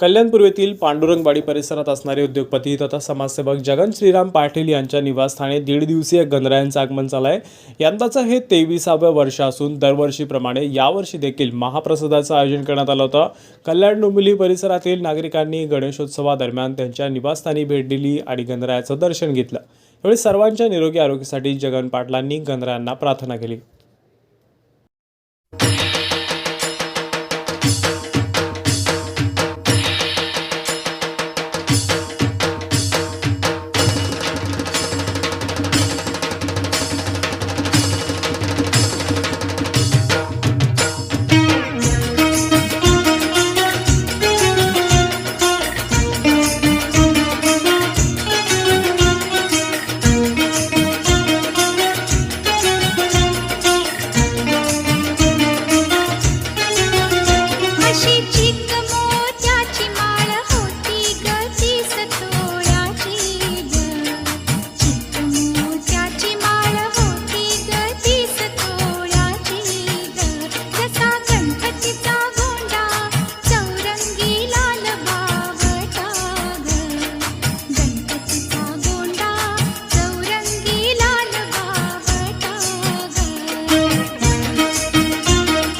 कल्याणपूर्वेतील पांडुरंगवाडी परिसरात असणारे उद्योगपती तथा समाजसेवक जगन श्रीराम पाटील यांच्या निवासस्थानी दीड दिवसीय गणरायांचं आगमन झालं आहे यंदाचं हे तेविसावं वर्ष असून दरवर्षीप्रमाणे यावर्षी देखील महाप्रसादाचं आयोजन करण्यात आलं होतं. कल्याण डोंबिवली परिसरातील नागरिकांनी गणेशोत्सवादरम्यान त्यांच्या निवासस्थानी भेट दिली आणि गणरायाचं दर्शन घेतलं. यावेळी सर्वांच्या निरोगी आरोग्यासाठी जगन पाटलांनी गणरायांना प्रार्थना केली. she, she, she.